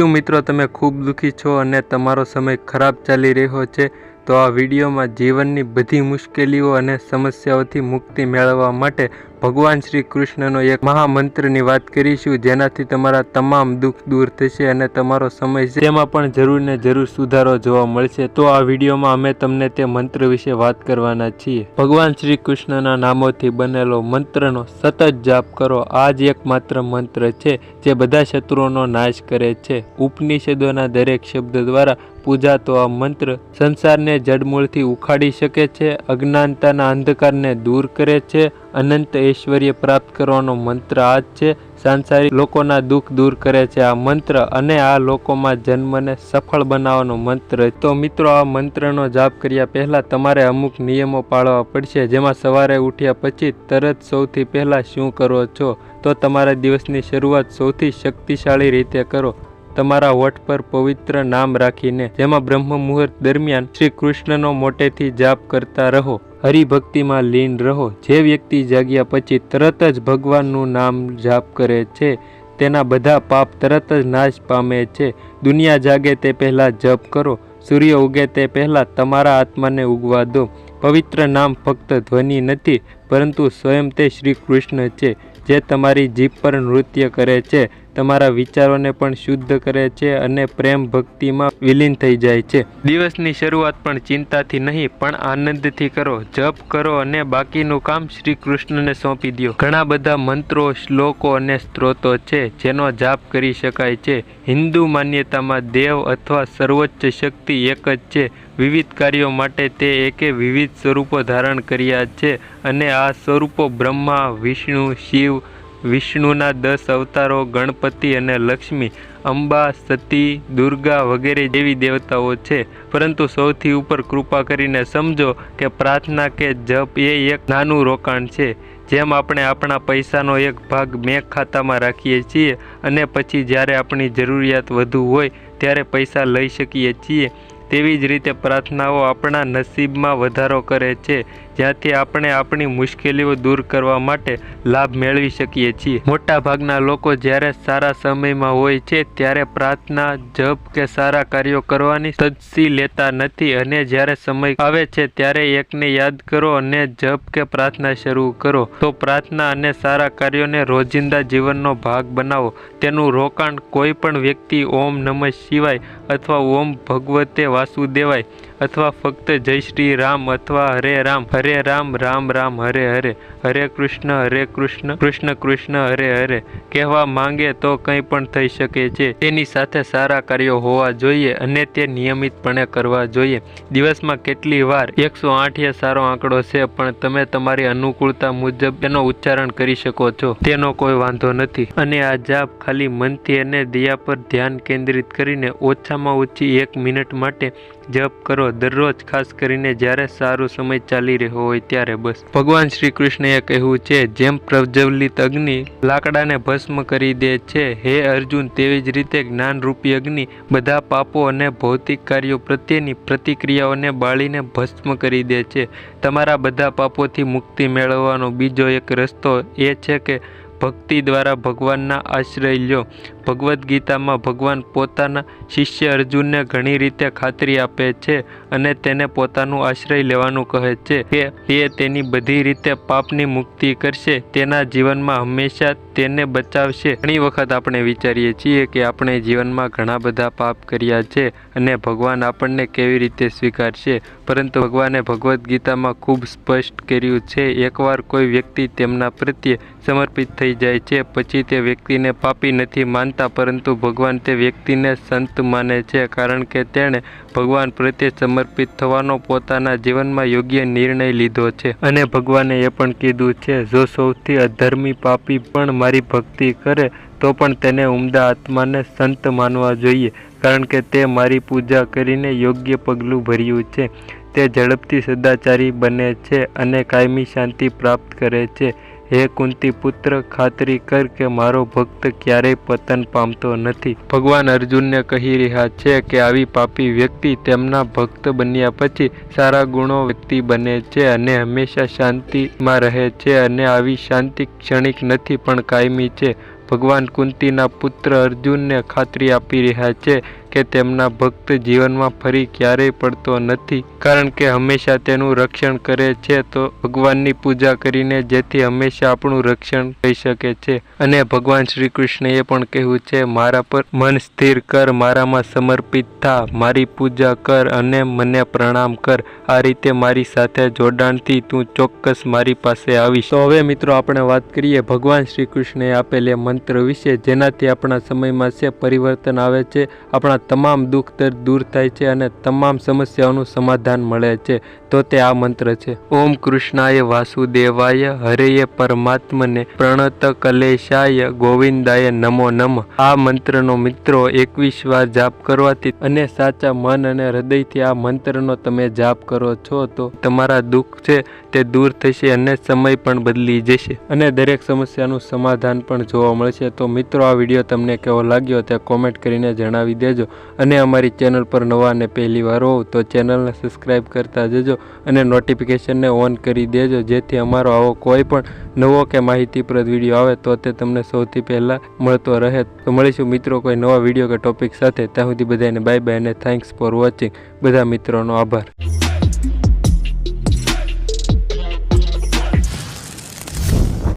શું મિત્રો તમે ખૂબ દુઃખી છો અને તમારો સમય ખરાબ ચાલી રહ્યો છે? તો આ વિડીયોમાં જીવનની બધી મુશ્કેલીઓ અને સમસ્યાઓથી મુક્તિ મેળવવા માટે ભગવાન શ્રી કૃષ્ણનો એક મહામંત્રની વાત કરીશું, જેનાથી તમારા તમામ દુઃખ દૂર થશે અને તમારો સમય છે. તેમાં પણ જરૂર ને જરૂર સુધારો જોવા મળશે. તો આ વિડીયોમાં અમે તમને તે મંત્ર વિશે વાત કરવાના છીએ. ભગવાન શ્રી કૃષ્ણના નામોથી બનેલો મંત્રનો સતત જાપ કરો. આ જ એકમાત્ર મંત્ર છે, જે બધા શત્રુઓનો નાશ કરે છે. ઉપનિષદોના દરેક શબ્દ દ્વારા પૂજાતો આ મંત્ર સંસારને જડમૂળથી ઉખાડી શકે છે, અજ્ઞાનતાના અંધકારને દૂર કરે છે, અનંત ઐશ્વર્ય પ્રાપ્ત કરવાનો મંત્ર આ જ છે. સાંસારિક લોકોના દુઃખ દૂર કરે છે આ મંત્ર અને આ લોકોમાં જન્મને સફળ બનાવવાનો મંત્ર તો મિત્રો, આ મંત્રનો જાપ કર્યા પહેલાં તમારે અમુક નિયમો પાળવા પડશે. જેમાં સવારે ઉઠ્યા પછી તરત સૌથી પહેલાં શું કરો છો? તો તમારા દિવસની શરૂઆત સૌથી શક્તિશાળી રીતે કરો. તમારા હોઠ પર પવિત્ર નામ રાખીને જેમાં બ્રહ્મ મુહૂર્ત દરમિયાન શ્રી કૃષ્ણનો મોટેથી જાપ કરતા રહો, હરિભક્તિમાં લીન રહો, જે વ્યક્તિ જાગ્યા પછી તરત જ ભગવાનનું નામ જાપ કરે છે, તેના બધા પાપ તરત જ નાશ પામે છે, દુનિયા જાગે તે પહેલાં જપ કરો, સૂર્ય ઉગે તે પહેલાં તમારા આત્માને ઉગવા દો, પવિત્ર નામ ફક્ત ધ્વનિ નથી પરંતુ સ્વયં તે શ્રી કૃષ્ણ છે, જે તમારી જીભ પર નૃત્ય કરે છે, તમારા વિચારોને પણ શુદ્ધ કરે છે અને પ્રેમ ભક્તિમાં વિલીન થઈ જાય છે. દિવસની શરૂઆત પણ ચિંતાથી નહીં, પણ આનંદથી કરો, જપ કરો અને બાકીનું કામ શ્રી કૃષ્ણને સોંપી દો ઘણા બધા મંત્રો, શ્લોકો અને સ્ત્રોતો છે, જેનો જાપ કરી શકાય છે. હિન્દુ માન્યતામાં દેવ અથવા સર્વોચ્ચ શક્તિ એક જ છે. વિવિધ કાર્યો માટે તે એકે વિવિધ સ્વરૂપો ધારણ કર્યા છે. અને આ સ્વરૂપો બ્રહ્મા, વિષ્ણુ, શિવ, વિષ્ણુના દસ અવતારો, ગણપતિ અને લક્ષ્મી, અંબા, સતી, દુર્ગા વગેરે જેવી દેવતાઓ છે. પરંતુ સૌથી ઉપર કૃપા કરીને સમજો કે પ્રાર્થના કે જપ એ એક નાનું રોકાણ છે. જેમ આપણે આપણા પૈસાનો એક ભાગ બેંક ખાતામાં રાખીએ છીએ અને પછી જ્યારે આપણી જરૂરિયાત વધુ હોય ત્યારે પૈસા લઈ શકીએ છીએ. તેવી જ રીતે પ્રાર્થનાઓ આપણા નસીબમાં વધારો કરે છે. જ્યાંથી આપણે આપણી મુશ્કેલીઓ દૂર કરવા માટે લાભ મેળવી શકીએ છીએ. મોટા ભાગના લોકો જ્યારે સારા સમયમાં હોય છે, ત્યારે પ્રાર્થના, જપ કે સારા કાર્યો કરવાની તજસી લેતા નથી અને જ્યારે સમય આવે છે, ત્યારે એકને યાદ કરો અને જપ કે પ્રાર્થના શરૂ કરો. તો પ્રાર્થના અને સારા કાર્યોને રોજિંદા જીવનનો ભાગ બનાવો. તેનું રોકાણ કોઈ પણ વ્યક્તિ ઓમ નમઃ શિવાય અથવા ઓમ ભગવતે વાસુદેવાય અથવા ફક્ત જય શ્રી રામ અથવા હરે રામ, હરે રામ રામ રામ, હરે હરે. હરે કૃષ્ણ હરે કૃષ્ણ. કૃષ્ણ કૃષ્ણ, હરે હરે. કહેવા માંગે તો કંઈ પણ થઈ શકે છે. તેની સાથે સારા કાર્યો હોવા જોઈએ અને તે નિયમિતપણે કરવા જોઈએ. દિવસમાં કેટલી વાર એકસો આઠ સારો આંકડો છે, પણ તમે તમારી અનુકૂળતા મુજબ તેનો ઉચ્ચારણ કરી શકો છો. તેનો કોઈ વાંધો નથી. અને આ જાપ ખાલી મનથી અને દિયા પર ધ્યાન કેન્દ્રિત કરીને ઓછામાં ઓછી એક મિનિટ માટે જપ કરો દરરોજ, ખાસ કરીને જ્યારે સારો સમય ચાલી રહ્યો હોય ત્યારે બસ. ભગવાન શ્રી કૃષ્ણએ કહ્યું છે, જેમ પ્રજ્વલિત અગ્નિ લાકડાને ભસ્મ કરી દે છે, હે અર્જુન, તેવી જ રીતે જ્ઞાનરૂપી અગ્નિ બધા પાપો અને ભૌતિક કાર્યો પ્રત્યેની પ્રતિક્રિયાઓને બાળીને ભસ્મ કરી દે છે. તમારા બધા પાપોથી મુક્તિ મેળવવાનો બીજો એક રસ્તો એ છે કે ભક્તિ દ્વારા ભગવાનના આશ્રય લ્યો. ભગવદ્ ગીતામાં ભગવાન પોતાના શિષ્ય અર્જુનને ઘણી રીતે ખાતરી આપે છે અને તેને પોતાનું આશ્રય લેવાનું કહે છે કે તે તેની બધી રીતે પાપની મુક્તિ કરશે. તેના જીવનમાં હંમેશા તેને બચાવશે. ઘણી વખત આપણે વિચારીએ છીએ કે આપણે જીવનમાં ઘણા બધા પાપ કર્યા છે અને ભગવાન આપણને કેવી રીતે સ્વીકારશે. પરંતુ ભગવાને ભગવદ્ ગીતામાં ખૂબ સ્પષ્ટ કર્યું છે. એકવાર કોઈ વ્યક્તિ તેમના પ્રત્યે સમર્પિત થઈ જાય છે. પછી તે વ્યક્તિને પાપી નથી માનતા, પરંતુ ભગવાન તે વ્યક્તિને સંત માને છે, કારણ કે તેણે ભગવાન પ્રત્યે સમર્પિત થવાનો પોતાના જીવનમાં યોગ્ય નિર્ણય લીધો છે. અને ભગવાને એ પણ કીધું છે, જો સૌથી અધર્મી પાપી પણ મારી ભક્તિ કરે, તો પણ તેને ઉમદા આત્માને સંત માનવા જોઈએ, કારણ કે તે મારી પૂજા કરીને યોગ્ય પગલું ભર્યું છે. તે ઝડપથી સદાચારી બને છે અને કાયમી શાંતિ પ્રાપ્ત કરે છે. હે કુંતી પુત્ર ખાતરી કર કે મારો ભક્ત ક્યારેય પતન પામતો નથી. ભગવાન અર્જુનને કહી રહ્યા છે કે આવી પાપી વ્યક્તિ તેમના ભક્ત બન્યા પછી સારા ગુણો વ્યક્તિ બને છે અને હંમેશા શાંતિમાં રહે છે અને આવી શાંતિ ક્ષણિક નથી પણ કાયમી છે. ભગવાન કુંતીના પુત્ર અર્જુનને ખાતરી આપી રહ્યા છે કે તેમના ભક્ત જીવનમાં ફરી ક્યારેય પડતો નથી. કારણ કે હંમેશા તેનું રક્ષણ કરે છે તો ભગવાનની પૂજા કરીને જેથી હંમેશા આપણું રક્ષણ થઈ શકે છે. અને ભગવાન શ્રી કૃષ્ણએ પણ કહ્યું છે, મારા પર મન સ્થિર કર, મારામાં સમર્પિત થા, મારી પૂજા કર અને મને પ્રણામ કર. આ રીતે મારી સાથે જોડાણથી તું ચોક્કસ મારી પાસે આવીશ. તો હવે મિત્રો આપણે વાત કરીએ ભગવાન શ્રી કૃષ્ણએ આપેલ મંત્ર વિશે, જેનાથી આપણા સમયમાં છે, પરિવર્તન આવે છે, આપણા તમામ દુઃખ દર્દ દૂર થાય છે અને તમામ સમસ્યાઓનું સમાધાન મળે છે. તો તે આ મંત્ર છે. ઓમ કૃષ્ણાય વાસુદેવાય હરેય પરમાત્મને પ્રણત કલેશાય ગોવિંદાય નમો નમ. આ મંત્રનો મિત્રો એકવીસ વાર જાપ કરવાથી અને સાચા મન અને હૃદયથી આ મંત્રનો તમે જાપ કરો છો તો તમારા દુઃખ છે તે દૂર થશે અને સમય પણ બદલી જશે. અને દરેક સમસ્યાનું સમાધાન પણ જોવા મળશે. તો મિત્રો, આ વીડિયો તમને કેવો લાગ્યો તે કોમેન્ટ કરીને જણાવી દેજો. અને અમારી ચેનલ પર નવા અને પહેલી વાર હોવ તો ચેનલને સબસ્ક્રાઈબ કરતા જજો અને નોટિફિકેશનને ઓન કરી દેજો. જેથી અમારો આવો કોઈ પણ નવો કે માહિતીપ્રદ વીડિયો આવે તો તે તમને સૌથી પહેલાં મળતો રહે. તો મળીશું મિત્રો કોઈ નવા વીડિયો કે ટોપિક સાથે. ત્યાં સુધી બધાને બાય બાય અને થેન્ક્સ ફોર વોચિંગ બધા મિત્રોનો આભાર.